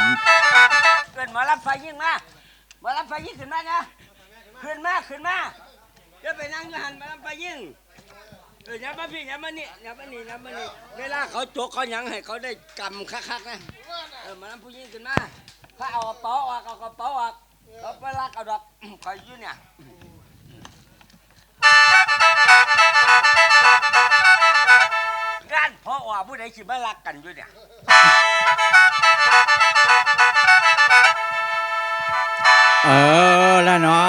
มเกิดมาลับไฟยิ่งมาหมาลับไฟยิ่งขึ้นมานะขึ้นมาขึ้นมาเดี๋ยวไปนั่งยู่หันมาลับไฟยิ่งเอออย่ามาพี่อย่ามานี่อย่ามานี่อย่ามานี่เวลาเขาโจกเขาหยังให้เขาได้กำคักๆนะเออมาลับผู้หญิงขึ้นมาถ้าเอากระเป๋าออกเอากระเป๋าออกเขาไปลากกระดอกคอยอยืนเนี่ย ผู้ใดสิมาลักกันอยู่เนี่ยเออละเนา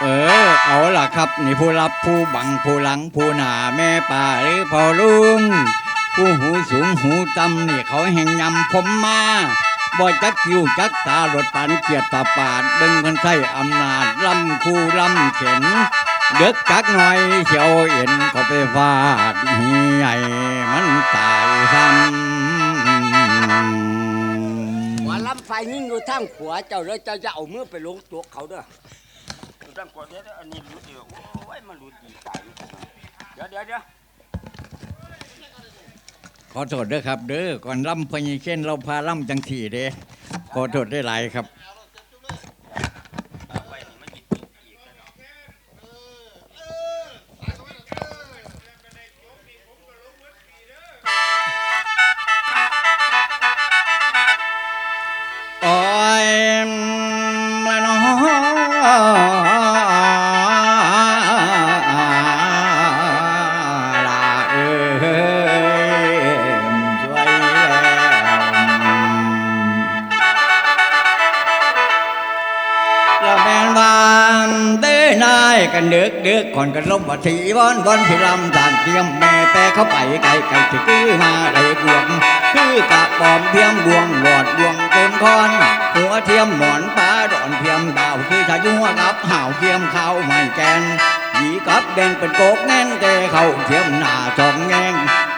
เออ เอาล่ะครับ นี่ผู้รับผู้บังผู้หลังผู้หนาแม่ป่าหรือพ่อลุง ผู้หูสูงหูต่ำนี่เขาแห่งยำผมมา บ่จักคิวจักตารถปันเกียรตาปาดดึงคนใช้อำนาจลำคู่ลำเข็นเด็กจักหน่อยเขียวเอ็นก็ไปฟาดเหียให้มันตายซ้หมอลำไฟยิ่งอยู่ทางขวาเจ้าเลยเจ้าจะเอามือไปลงตัวเขาเด้ออยู่ทางขวาเดี๋ยวอันนี้รู้ดีโอ้ยมันรู้ดีใจเดี๋ยวเดี๋ยวเดี๋ยวำ ขอโทษเด้อครับ เด้อก่อนล่ำพญเช่นเราพาล่ำจังทีเด้ขอโทษได้หลายครับ กันเดือกเดือกก่อนกันลมว่าสีวอนวอนที่ลำทานเทียมแม่แปรเขาไปไก่ไก่ที่คือมาได้บวงคือกะปอมเทียมบวงหลอดบวงต้นคอน หัวเทียมหมอนป้าดอนเทียมดาวคือชายัวกับห่าวเทียมข้าวไม่แกนหยีกับแดงเป็นโกกแน่นแต่เข้าเทียมหน้าจองแงง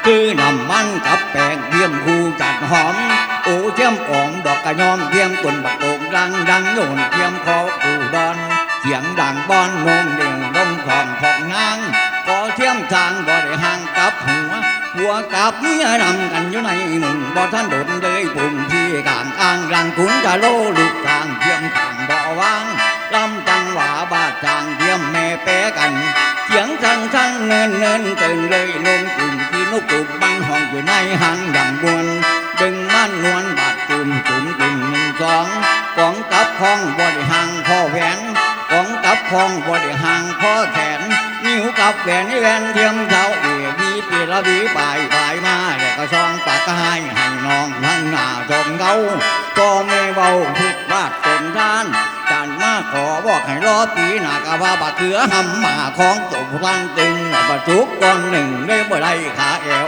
คือน้ำมันกับแป้งเทียมคู่จัดหอมโอ้เทียมออมดอกกระยอมเทียมตุนบักโป่งดังดังโยนเทียมคอกูดอน เสียงดังบอนนมเด่งลงของของนางพอเทียมทางบ่ได้ห่างกับหัว หัวกับเมียนำกันอยู่ในมุงบ่ท่านโดนเลยปุ่มที่กลางอ่างรังขุนจะโลลูกกลางเทียมทางบ่วางลำจังหวาบาดจางเทียมแม่แปะกันเสียงสั่งสั่งเนินเนินตื่นเลยลงกลุ่มที่นกกลุ่มบังห้องอยู่ในหางดังบวนดึงมันนวลบาดจุ่มจุ่มจุ่มหนึ่งสองกองกับคองบริหางพ่อแหวน กองกับพองบริหางพ่อแขน นิ้วกับแหวนแหวนเทียมเท้าเอวีปีละวีปลายปลายมาแล้วก็ซองปากกายให้น้องทั้งหน้าจองเงาก็ไม่เบาผิดวาดตนด้านจันมาขอบอกให้รอปีหน้ากะว่าบาเถือหำมาของตบรังตึง บาจุกก้อนหนึ่งได้บ่ได้ขาแอว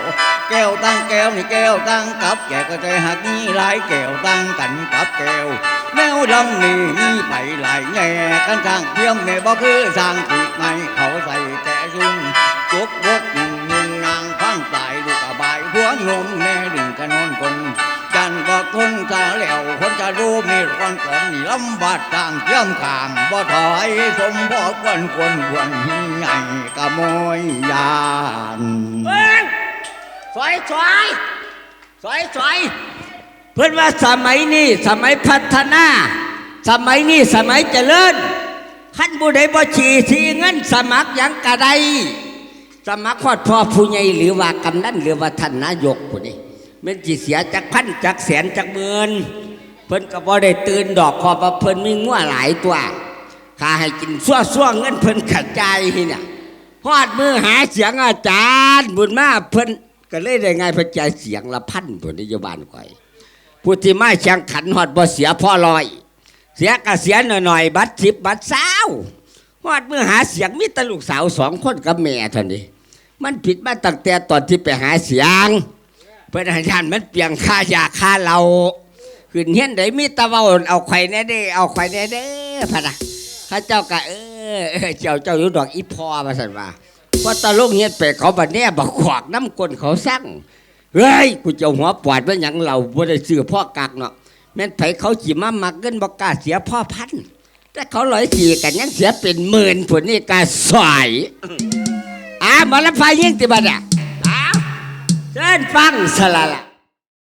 แก้วตั้งแก้วนี่แก้วตั้งกับแกก็ใจหักนี่หลายแก้วตั้งกันกับแก้วแนวดำนี่มีไปหลายแง่กันทางเทียมเนี่ยบ่คือสร้างปีกไม่เขาใส่แต่ยุ่งจุกบกหนึ่งหนึ่งนางฟังตายลูกกระบายหัวนมแจันก็ทนจะแล้วคนจะรู้มีร้อนก่อนนี่ลำบากทางเทียมขางบ่ถอยสมบ่ควนควรควรใหญ่กะโมยยานเบิ้งสวยสวยสวยสวยเพื่อนว่าสมัยนี้สมัยพัฒนา สมัยนี้สมัยเจริญขั้นบุได้บ่ชีทีเงินสมัครยังกะไดสมัครขอดพ่อผู้ใหญ่หรือว่ากำนันหรือว่าท่านนายกผู้นี้ มันจีเสียจากพันจากแสนจากหมื่นเพิ่นก็บ่ได้ตื่นดอกขอบว่าเพิ่นมีงัวหลายตัวข้าให้กินซั่วซั่วเงินเพิ่นขัดใจเนี่ยฮอดมือหาเสียงอาจารย์บุญมาเพิ่นก็เลยได้ไงพระใจเสียงละพันผลนิยบานก่อยผู้ที่ไมาแข่งขันฮอดบ่เสียพ่อลอย เสียก็เสียหน่อยๆบัตรสิบบัตรสาวฮอดมือหาเสียงมีตลูกสาวสองคนกับแม่ท่านี้มันผิดมาตั้งแต่ตอนที่ไปหาเสียง เพื่อนอาจารย์มันเปลี่ยนค่ายาค่าเราขึ้นเฮียนไดมีตะเว้าเอาไข่แน่เด้เอาไข่แน่เด้พะนะข้าเจ้ากะเออเออเจ้าเจ้าอยู่ดอกอีพอมาสันว่าพอตะลุงเฮ็ดไปเขาบัดแน่บักขวากน้ำกลนเขาสั่งเฮ้ยกูจะเอาหัวปวดไว้หยังเราบ่ได้ซื้อพ่อกักเนาะแม่นไผเขาจิมามักเงินบ่กล้าเสียพ่อพันถ้าเขาร้อยสี่กันยังเสียเป็นหมื่นผลนี่กาสอยอ่าหมาละไฟยิ่งติบัดอะ อ้าวเชิญฟังสละละ